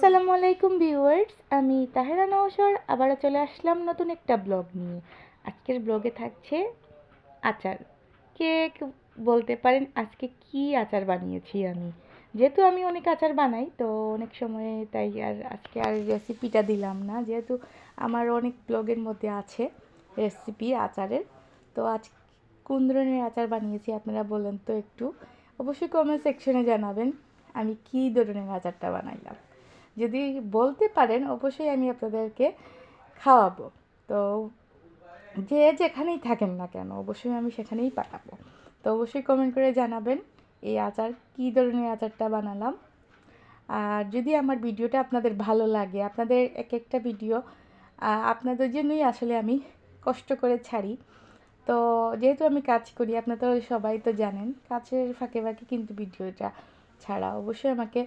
আসসালামু আলাইকুম ভিউয়ার্স, আমি তাহেরা নওশর, আবারও চলে আসলাম নতুন একটা ব্লগ নিয়ে। আজকের ব্লগে থাকছে আচার। কে কে, বলতে পারেন আজকে কি আচার বানিয়েছি আমি? যেহেতু আমি অনেক আচার বানাই, তো অনেক সময় তাই আর আজকে আর রেসিপিটা দিলাম না। যেহেতু আমার অনেক ব্লগের মধ্যে আছে রেসিপি আচারের, তো আজ কোন ধরনের আচার বানিয়েছি আপনারা বলেন তো একটু। অবশ্যই কমেন্ট সেকশনে জানাবেন আমি কী ধরনের আচারটা বানাইলাম। যদি বলতে পারেন, অবশ্যই আমি আপনাদেরকে খাওয়াবো। তো যে যেখানেই থাকেন না কেন, অবশ্যই আমি সেখানেই পাঠাবো। তো অবশ্যই কমেন্ট করে জানাবেন, এই আচার, কী ধরনের আচারটা বানালাম। আর যদি আমার ভিডিওটা আপনাদের ভালো লাগে, আপনাদের এক একটা ভিডিও আপনাদের জন্যই আসলে আমি কষ্ট করে ছাড়ি। তো যেহেতু আমি কাজ করি, আপনারা তো সবাই তো জানেন কাজের ফাঁকে ফাঁকে কিন্তু ভিডিওটা ছাড়া অবশ্যই আমাকে